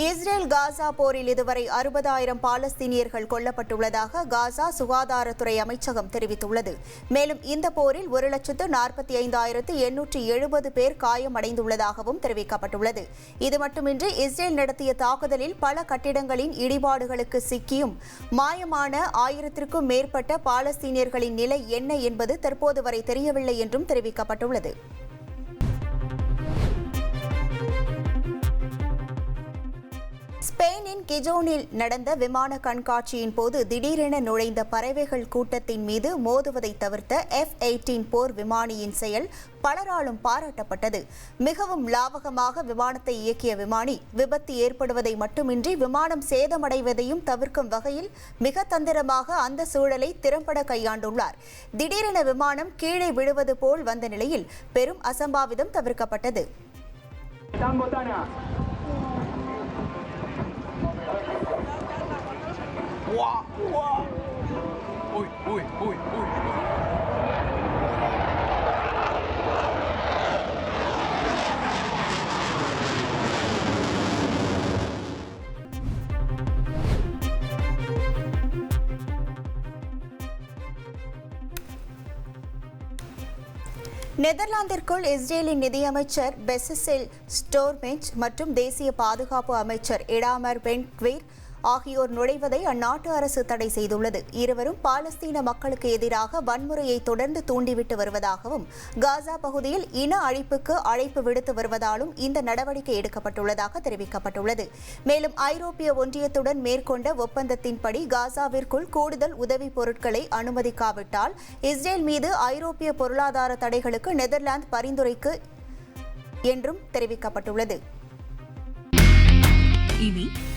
Israel Gaza போரில் இதுவரை அறுபதாயிரம் பாலஸ்தீனியர்கள் கொல்லப்பட்டுள்ளதாக காசா சுகாதாரத்துறை அமைச்சகம் தெரிவித்துள்ளது. மேலும் இந்த போரில் ஒரு லட்சத்து நாற்பத்தி ஐந்தாயிரத்து எண்ணூற்று எழுபது பேர் காயமடைந்துள்ளதாகவும் தெரிவிக்கப்பட்டுள்ளது. இது மட்டுமின்றி இஸ்ரேல் நடத்திய தாக்குதலில் பல கட்டிடங்களின் இடிபாடுகளுக்கு சிக்கியும் மாயமான ஆயிரத்திற்கும் மேற்பட்ட பாலஸ்தீனியர்களின் நிலை என்ன என்பது தற்போது வரை தெரியவில்லை என்றும் தெரிவிக்கப்பட்டுள்ளது. ஸ்பெயினின் கிஜோனில் நடந்த விமான கண்காட்சியின் போது திடீரென நுழைந்த பறவைகள் கூட்டத்தின் மீது மோதுவதை தவிர்த்த எஃப் எயிட்டீன் போர் விமானியின் செயல் பலராலும் பாராட்டப்பட்டது. மிகவும் லாவகமாக விமானத்தை இயக்கிய விமானி விபத்து ஏற்படுவதை மட்டுமின்றி விமானம் சேதமடைவதையும் தவிர்க்கும் வகையில் மிக தந்திரமாக அந்த சூழலை திறம்பட கையாண்டுள்ளார். திடீரென விமானம் கீழே விழுவது போல் வந்த நிலையில் பெரும் அசம்பாவிதம் தவிர்க்கப்பட்டது. நெதர்லாந்திற்குள் இஸ்ரேலின் நிதியமைச்சர் பெசசெல் ஸ்டோர்மெஞ்ச் மற்றும் தேசிய பாதுகாப்பு அமைச்சர் இடாமர் பென்ட்வீர் ஆகியோர் நுழைவதை அந்நாட்டு அரசு தடை செய்துள்ளது. இருவரும் பாலஸ்தீன மக்களுக்கு எதிராக வன்முறையை தொடர்ந்து தூண்டிவிட்டு வருவதாகவும் காசா பகுதியில் இன அழிப்புக்கு அழைப்பு விடுத்து வருவதாலும் இந்த நடவடிக்கை எடுக்கப்பட்டுள்ளதாக தெரிவிக்கப்பட்டுள்ளது. மேலும் ஐரோப்பிய ஒன்றியத்துடன் மேற்கொண்ட ஒப்பந்தத்தின்படி காசாவிற்குள் கூடுதல் உதவிப் பொருட்களை அனுமதிக்காவிட்டால் இஸ்ரேல் மீது ஐரோப்பிய பொருளாதார தடைகளுக்கு நெதர்லாந்து பரிந்துரைக்கு என்றும் தெரிவிக்கப்பட்டுள்ளது. இனி